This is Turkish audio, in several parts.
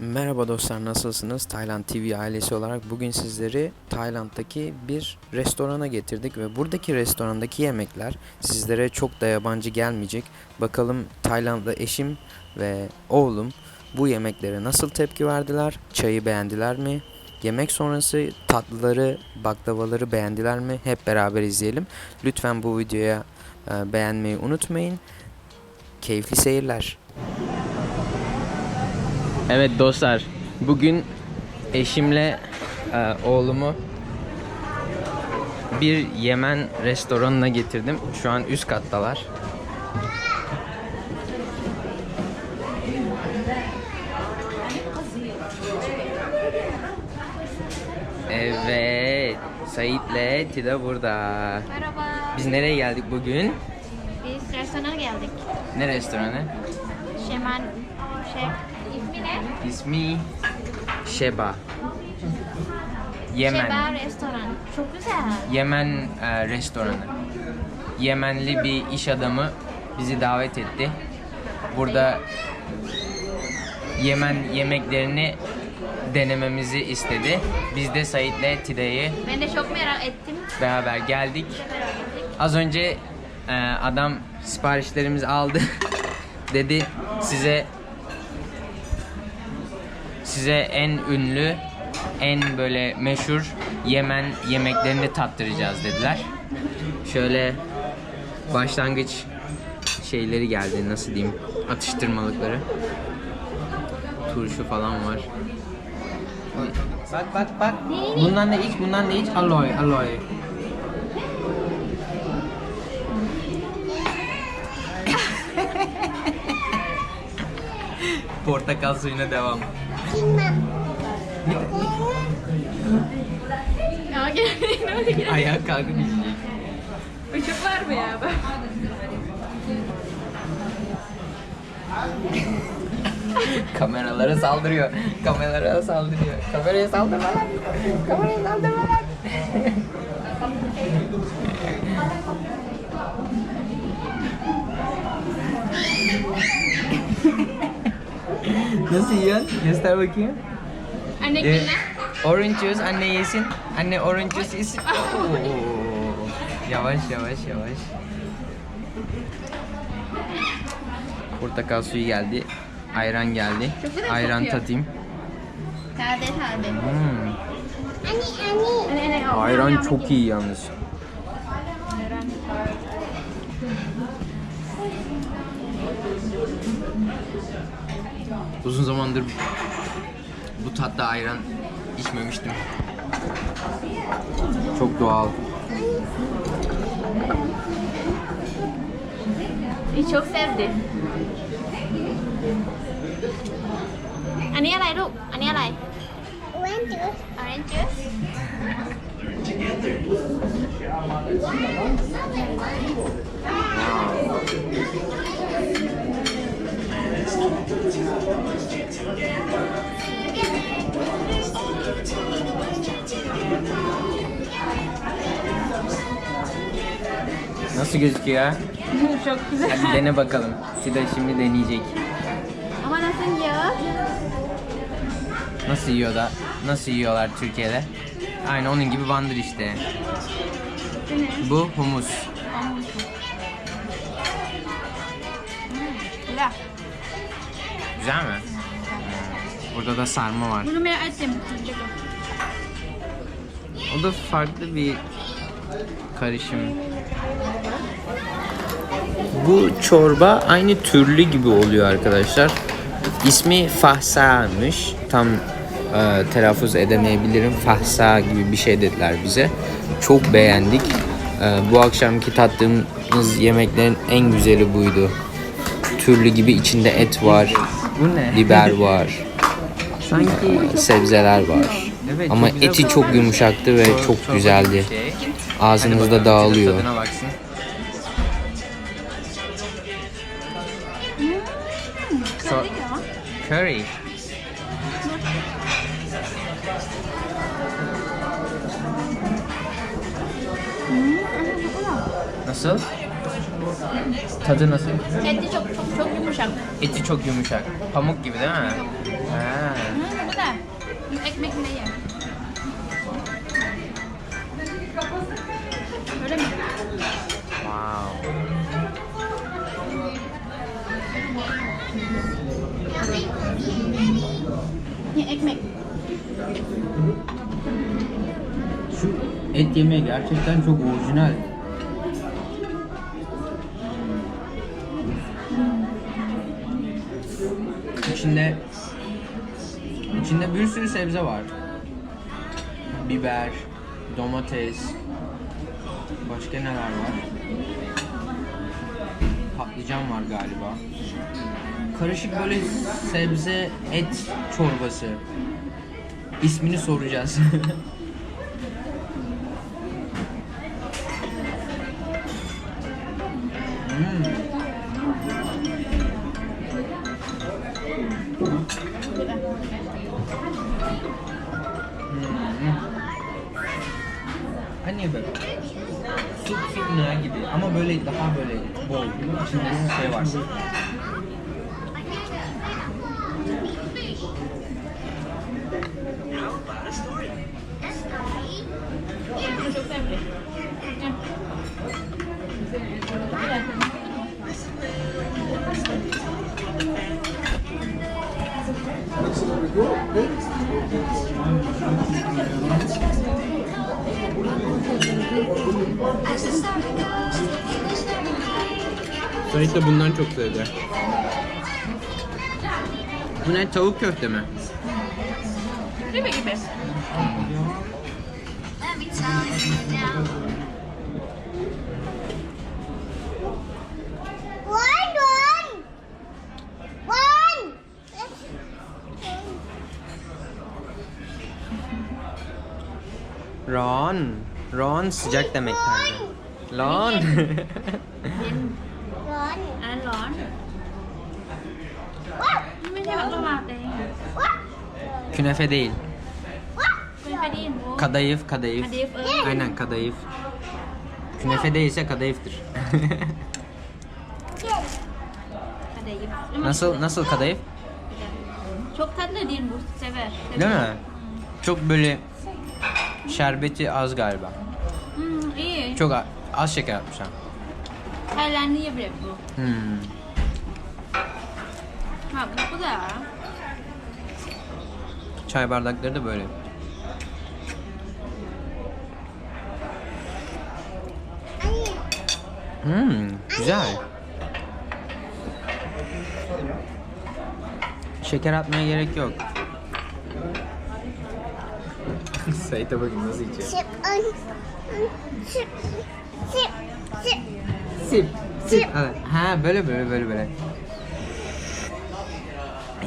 Merhaba dostlar nasılsınız? Tayland TV ailesi olarak bugün sizleri Tayland'daki bir restorana getirdik ve buradaki restorandaki yemekler sizlere çok da yabancı gelmeyecek. Bakalım Tayland'da eşim ve oğlum bu yemeklere nasıl tepki verdiler? Çayı beğendiler mi? Yemek sonrası tatlıları, baklavaları beğendiler mi? Hep beraber izleyelim. Lütfen bu videoya e, beğenmeyi unutmayın. Keyifli seyirler. Evet dostlar, bugün eşimle e, oğlumu bir Yemen restoranına getirdim. Şu an üst kattalar. Evet, Sait'le Tida burada. Merhaba. Biz nereye geldik bugün? Biz restorana geldik. Ne restoranı? Şeman Şef. İsmi ne? İsmi Sheba. Yemen. Şeba Restoran. Çok güzel. Yemen e, restoranı. Yemenli bir iş adamı bizi davet etti. Burada Yemen yemeklerini denememizi istedi. Biz de Sait'le Tide'yi Ben de çok merak ettim. beraber geldik. Merak ettik. Az önce e, adam siparişlerimizi aldı. Dedi size size en ünlü, en böyle meşhur Yemen yemeklerini tattıracağız dediler. Şöyle başlangıç şeyleri geldi nasıl diyeyim atıştırmalıkları. Turşu falan var. Bak bak bak. Bundan da iç, bundan da iç. Aloy, aloy. Portakal suyuna devam. Ya gel. Ne oldu gel. Ayağa kalkıp içecek. Işık var mı ya? Kameralara saldırıyor. Kameralara saldırıyor. Kameraya saldırma lan. Kameraya saldırma lan. Nasıl yiyorsun? Göster bakayım. Anne Ee, orange juice anne yesin. Anne orange juice yesin. Oo. Yavaş yavaş yavaş. Portakal suyu geldi. Ayran geldi. Ayran tadayım. Tade tade. Hmm. Ayran çok iyi yalnız. Uzun zamandır bu tatta ayran içmemiştim. Çok doğal. Çok sevdi. Anne alay look. Anne alay. Orange juice. Orange juice. Wow. Nasıl gözüküyor? Çok güzel. Hadi dene bakalım. Sida şimdi deneyecek. Ama nasıl yiyor? Nasıl yiyor da? Nasıl yiyorlar Türkiye'de? Aynı onun gibi bandır işte. Bu humus. Güzel. Güzel mi? Burada da sarma var. Bunu merak ettim. O da farklı bir karışım. Bu çorba aynı türlü gibi oluyor arkadaşlar. İsmi fahsa'mış. Tam e, telaffuz edemeyebilirim. Fahsa gibi bir şey dediler bize. Çok beğendik. E, bu akşamki tattığımız yemeklerin en güzeli buydu. Türlü gibi içinde et var. Bu ne? Biber var. Sanki sebzeler var. Ama eti çok yumuşaktı ve çok güzeldi. Ağzınızda dağılıyor. Tadına baksın. So, curry. Nasıl? Tadı nasıl? Eti çok çok çok yumuşak. Eti çok yumuşak. Pamuk gibi değil mi? Ha. Ekmek bile ye. Öyle mi? Wow. Ye ekmek. Şu et yemeği gerçekten çok orijinal. İçinde içinde bir sürü sebze var. Biber, domates, başka neler var? Patlıcan var galiba. Karışık böyle sebze et çorbası. İsmini soracağız. Hani ama böyle daha böyle bol içinde şey var. Bunu çok sevdim. Ye. Sait de bundan çok sevdi. Bu ne tavuk köfte mi? Gibi gibi. Ron. Ron sıcak demek tarzı. Ron. Yen. One. อันนั้นร้อน What? นี่ไม่ใช่บักละวาดเอง What? Künefe değil. What? ไม่เคยได้ยินโว้ Kadayıf, kadayıf. อดีฟเออ Aynen kadayıf. Künefe değilse kadayıftır. Yes. อดีฟ nasıl nasıl kadayıf? Çok tatlı değil bu. Sever. sever. Değil mi? Çok böyle şerbeti az galiba. Hmm, iyi. Çok a- az şeker atmışlar. Tayland'ı yiyebilir bu. Hmm. Ha bu da. Çay bardakları da böyle. Hmm, güzel. Şeker atmaya gerek yok. Sait'e bakın nasıl içiyor. Sip. Sip. Sip. Ha böyle böyle böyle böyle.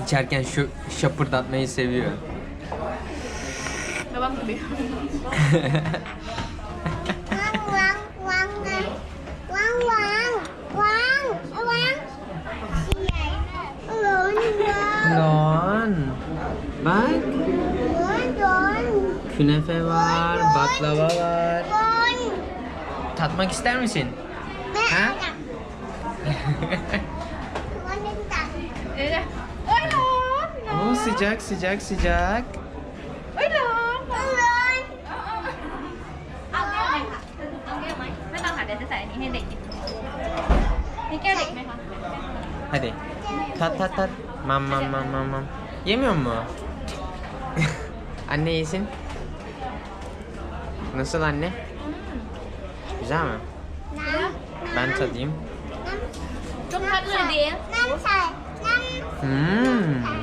İçerken şu şapırdatmayı seviyor. Babam gibi. Wang, wang, wang. Wang, wang. Wang. Wang. Lớn, lớn. Ron. Bak. Künefe var, baklava var. Tatmak ister misin? Mẹ Hả? ăn à? Con nên tặng. เอ้ยเอ้ยร้อนร้อน Oo sıcak sıcak sıcak. เอ้ยร้อนร้อน Lớn. เอาแก้วไหมคะเอาแก้วไหมไม่ต้องค่ะเดี๋ยวจะใส่อันนี้ให้เด็กกินมีแก้วเด็กไหมคะ Hadi. Tat tat tat. Mam mam mam mam mam. Yemiyor mu? anne yesin. Nasıl anne? Güzel mi? Ben tadayım. Çok tatlı değil. Hmm.